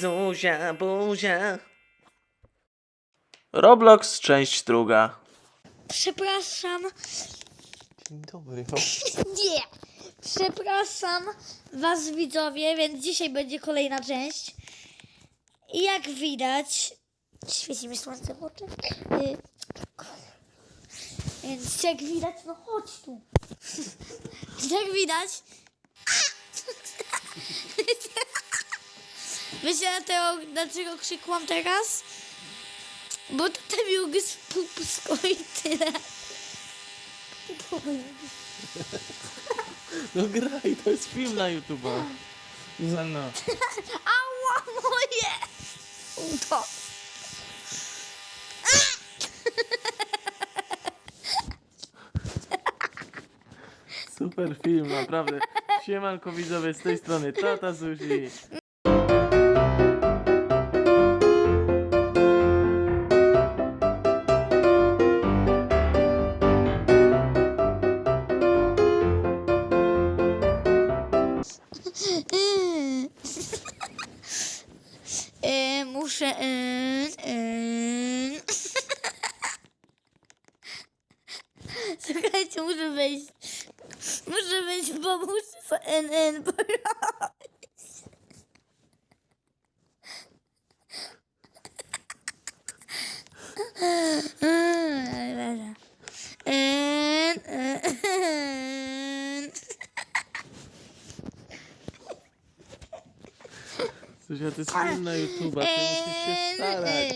Zuzia, buzia. Roblox, część druga. Przepraszam. Dzień dobry. Nie. Przepraszam was widzowie, więc dzisiaj będzie kolejna część. I jak widać, świeci mi słońce w oczy. Y, Więc jak widać, no chodź tu. Jak widać. Wiecie dlatego, dlaczego krzykłam teraz? Bo to mióg jest pupusko i tyle. No graj, to jest film na YouTube. Zuzanna. Ała moje! Udo. Super film, naprawdę. Siemanko widzowie, z tej strony Tata Zuzi. Muszę wejść, bo muszę co NN porobić. Mm, En, en. Zuzia, to jest film na YouTube, ty musisz się starać.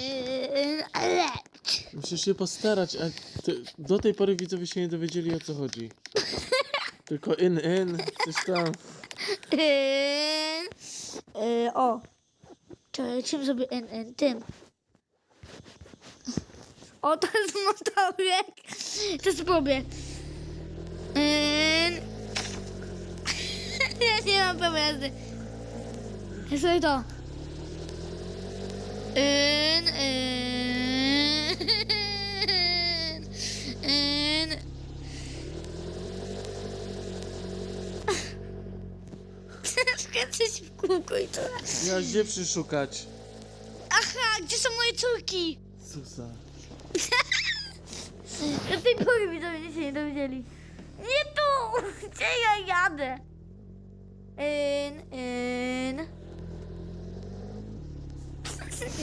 Musisz się postarać, a ty, do tej pory widzowie się nie dowiedzieli o co chodzi. Tylko in, in, coś tam. N, y, o. Czekaj, czym sobie N, N, tym. O, to jest motorek. To spróbuję. N. Ja nie mam prawa jazdy. Ja sobie to. N, N, Skręcać w kółko i to. Miałeś gdzie przyszukać? Aha, gdzie są moje córki? Susa. Do tej pory widzowie się nie dowiedzieli. Nie tu! Gdzie ja jadę? In, in.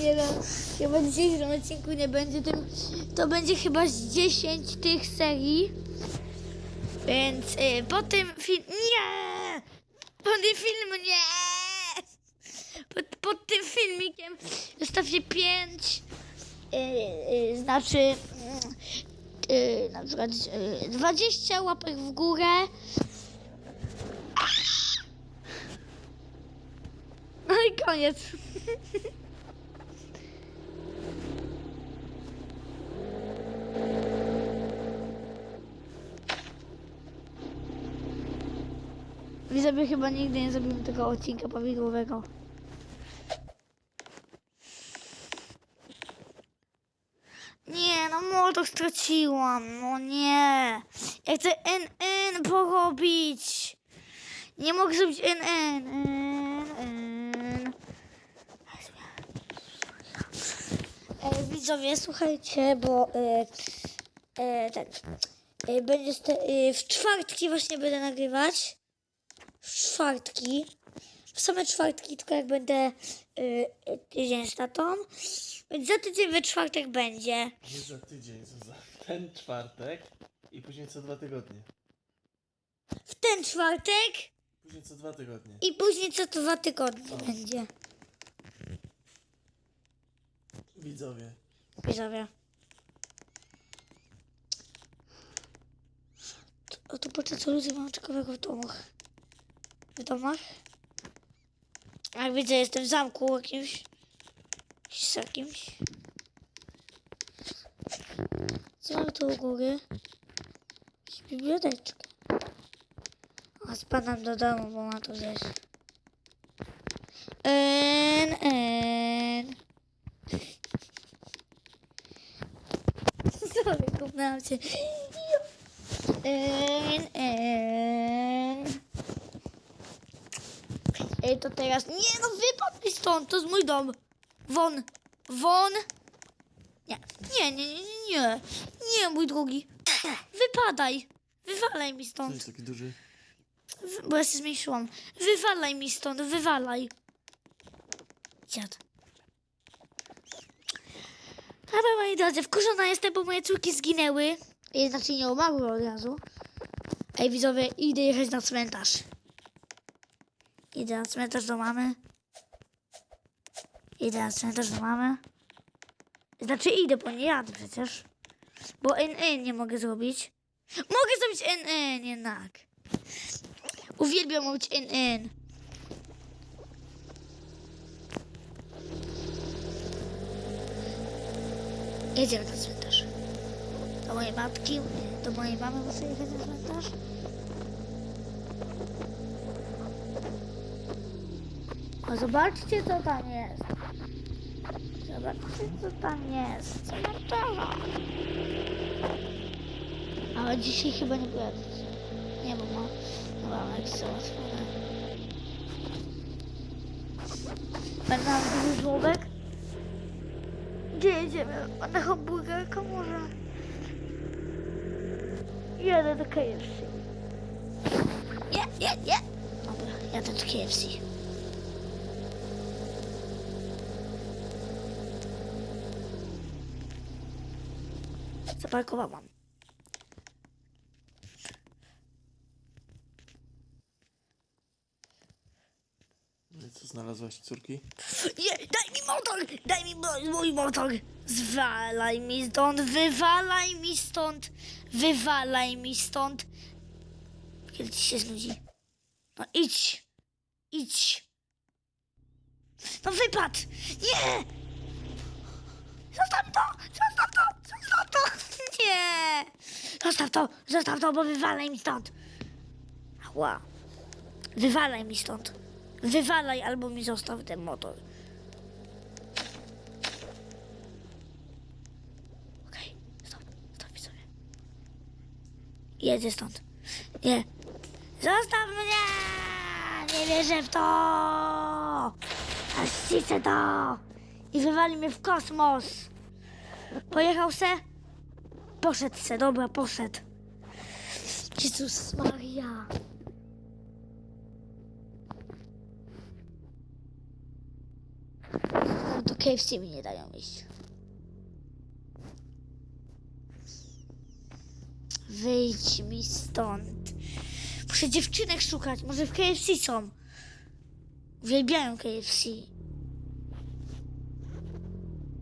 Nie wiem, chyba w dzisiejszym odcinku nie będzie tym. To będzie chyba z 10 tych serii. Więc y, po tym film. Nie! Po tym filmu nie! Pod, tym filmikiem zostawcie 5. Y, y, znaczy. y, na przykład y, 20 łapek w górę. No i koniec. Widzowie chyba nigdy nie zrobimy tego odcinka prawidłowego. Nie, no motor straciłam. No nie. Ja chcę NN porobić. Nie mogę zrobić NN. NN. E, widzowie, słuchajcie, bo e, e, ten, e, będzie e, w czwartki właśnie będę nagrywać. W czwartki. W same czwartki, tylko jak będę e, tydzień z tatą. Więc za tydzień we czwartek będzie. Nie za tydzień, Zuza. Ten czwartek i później co dwa tygodnie. W ten czwartek Później co dwa tygodnie. i później co dwa tygodnie będzie. Widzowie. Widzowie. O to podczas ludzie mam ciekawego w domach. W domach? Jak widzę, jestem w zamku jakimś. Z jakimś. Co mamy tu u góry? Jakąś Biblioteczkę. A spadam do domu, bo ma to gdzieś. En, en. Sorry, kupnęłam cię. En, en. E, Okej, to teraz. Nie no, wypadł mi stąd, to jest mój dom. Won, won. Nie, nie, nie, nie, nie, nie. Nie, mój drogi. Wypadaj. Wywalaj mi stąd. jest taki duży? Wy- Bo ja się zmniejszyłam. Wywalaj mi stąd, wywalaj. Dziad. Dobra, moi drodzy, wkurzona jestem, bo moje córki zginęły. I Znaczy nie umarły od razu. Ej, widzowie, idę jechać na cmentarz. Idę na cmentarz do mamy. Idę na cmentarz do mamy. Znaczy idę, bo nie jadę przecież. Bo NN nie mogę zrobić. Mogę zrobić NN jednak. Uwielbiam mówić NN. Jedziemy na cmentarz. Do mojej matki, do mojej mamy muszę jechać na cmentarz. O, zobaczcie co tam jest. Zobaczcie co tam jest. Cmentarza. Ale dzisiaj chyba nie pojadę. Nie, bo ma, no mam jakieś załatwione. Będę mam duży żłobek. Gdzie jedziemy? Na hamburgerka może? Jadę do KFC. Nie, nie, nie. Dobra, jadę do KFC. Zaparkowałam. No i co, znalazłaś córki? Nie, daj mi motor! Daj mi mo- mój motor! Zwalaj mi stąd, wywalaj mi stąd! Wywalaj mi stąd! Kiedy ci się znudzi? No idź! Idź! No wypad! Nie! Zostaw to! Zostaw! Nie! Zostaw to! Zostaw to, bo wywalaj mi stąd! Ała! Wywalaj mi stąd! Wywalaj albo mi zostaw ten motor. Okej, stop, stop sobie. Jedzie stąd. Nie. Zostaw mnie! Nie wierzę w to! Aż to! I wywali mnie w kosmos! Pojechał se? Poszedł se, dobra, poszedł. Jezus Maria. No to KFC mi nie dają iść. Wyjdź mi stąd. Muszę dziewczynek szukać. Może w KFC są. Uwielbiają KFC.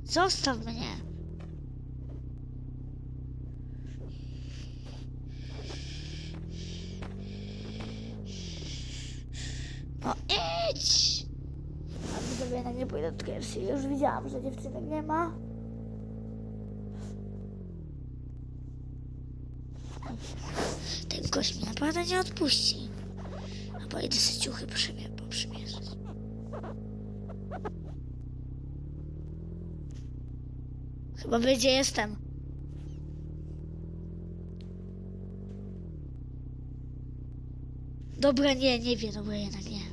Zostaw mnie. No idź! A widzowie jednak nie pójdę do KFC. Już widziałam, że dziewczynek nie ma. Ten gość mnie naprawdę nie odpuści. Chyba idę sobie ciuchy przymie- poprzymierzyć. Chyba wie, gdzie jestem. Dobra, nie, nie wie, dobra, jednak nie.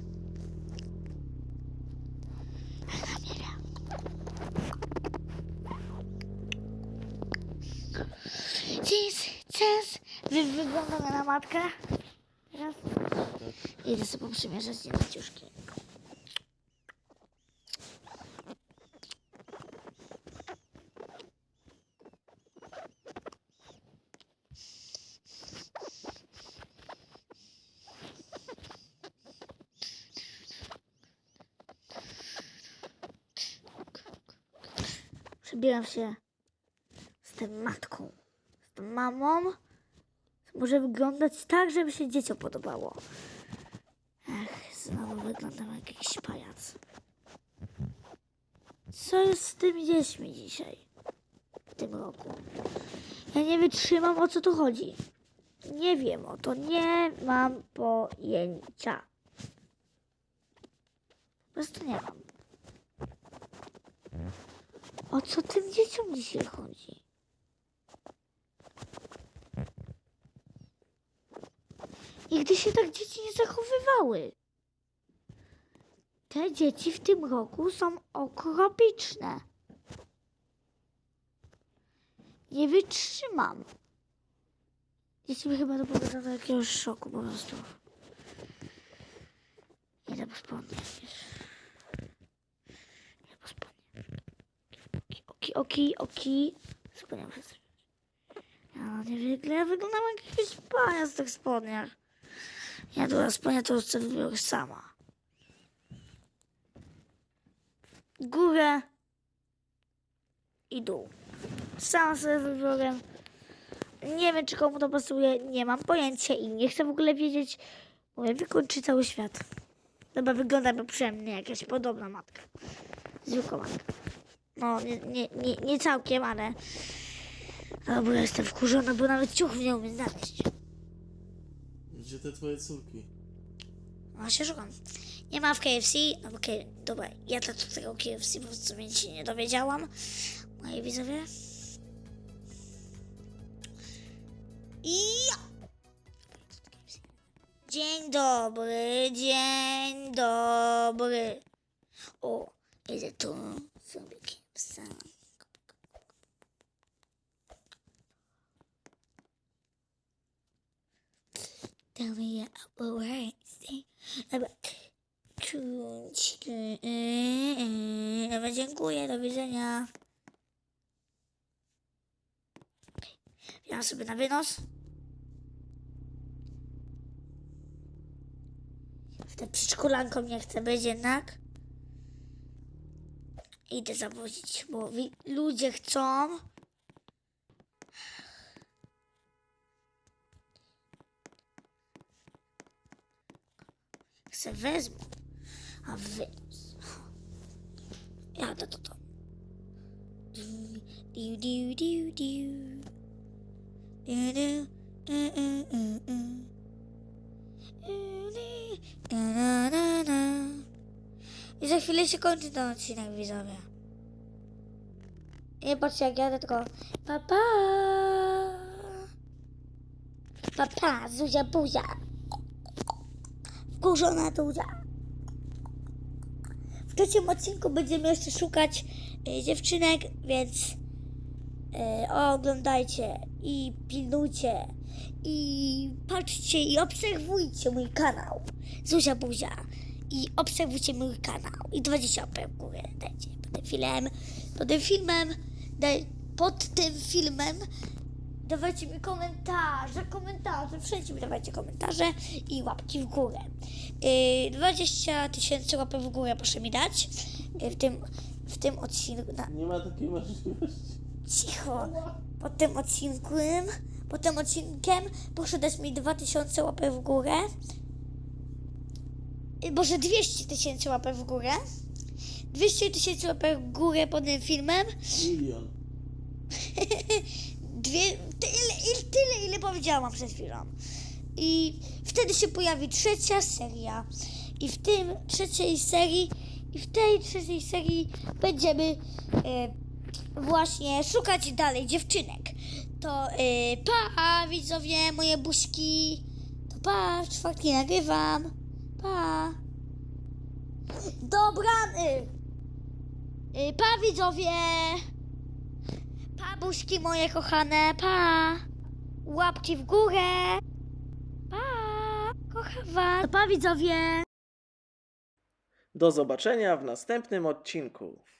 Cis. Wy, wyglądamy na matkę. Teraz idę sobie poprzymierzać jedne ciuszki. Przebieram się tą matką, tą mamą. Może wyglądać tak, żeby się dzieciom podobało. Ech, znowu wyglądam jak jakiś pajac. Co jest z tymi dziećmi dzisiaj? W tym roku. Ja nie wytrzymam, o co tu chodzi. Nie wiem o to, nie mam pojęcia. Po prostu nie mam. O co tym dzieciom dzisiaj chodzi? Nigdy się tak dzieci nie zachowywały. te dzieci w tym roku są okropiczne. Nie wytrzymam. Dzieci mi chyba doprowadzą do jakiegoś szoku po prostu. Wiesz. Idę po spodnie. Oki, oki, oki. Spodnie muszę zrobić. Ja nie wyglądam, ja wyglądam jak jakiś pania w tych spodniach. Ja tu spodnie to sobie wybiorę sama. Górę i dół. Sama sobie wybiorę. Nie wiem, czy komu to pasuje, nie mam pojęcia i nie chcę w ogóle wiedzieć. Mówię, wykończy cały świat. Chyba wygląda by przynajmniej jakaś podobna matka. Zwykła matka. No, nie, nie, nie, nie całkiem, ale... No, bo jestem wkurzona, bo nawet ciuch nie umiem znaleźć. Gdzie te twoje córki? Się szukam. Nie ma w KFC. No, okej, dobra, ja to do tego KFC po prostu mnie się nie dowiedziałam. Moi widzowie. I. Dzień dobry, dzień dobry. O, idę tu sobie KFC. Tell me about stay. Dobra. Czuć. Dobra, dziękuję, do widzenia. Ja sobie na wynos. W tę przedszkolanką nie chcę być jednak. Idę zawozić, bo ludzie chcą. Se wezmą. A wynos. Jadę to to. Diu, diu, diu, diu. Diu, e, e, e, e. Diu, diu, na, na, na. I za chwilę się kończy ten odcinek, widzowie. Nie patrzcie jak jadę, tylko pa pa. Pa pa, Zuzia buzia. Wkurzona Zuzia. W trzecim odcinku będziemy jeszcze szukać y, dziewczynek, więc y, oglądajcie i pilnujcie. I patrzcie i obserwujcie mój kanał. Zuzia Buzia. I obserwujcie mój kanał. I 20 łapek w górę dajcie pod tym filmem. Pod tym filmem daj, pod tym filmem dawajcie mi komentarze, komentarze, wszędzie mi dawajcie komentarze i łapki w górę. Yy, 20 tysięcy łapek w górę proszę mi dać yy, w tym, w tym odcinku. Na, Nie ma takiej możliwości. cicho. Pod tym odcinkiem, pod tym odcinkiem proszę dać mi 2000 łapek w górę. Yy, Boże, 200 tysięcy łapek w górę. 200 tysięcy łapek w górę pod tym filmem. Milion. Dwie, tyle, tyle, ile powiedziałam przed chwilą. I wtedy się pojawi trzecia seria. I w tym trzeciej serii, i w tej trzeciej serii będziemy e, właśnie szukać dalej dziewczynek. To e, pa, widzowie, moje buźki. To pa, czwartki nagrywam. Pa. Dobrany. E, pa, widzowie. Pa, buźki moje kochane, pa! Łapki w górę! Pa! Kocham was! Pa, widzowie! Do zobaczenia w następnym odcinku.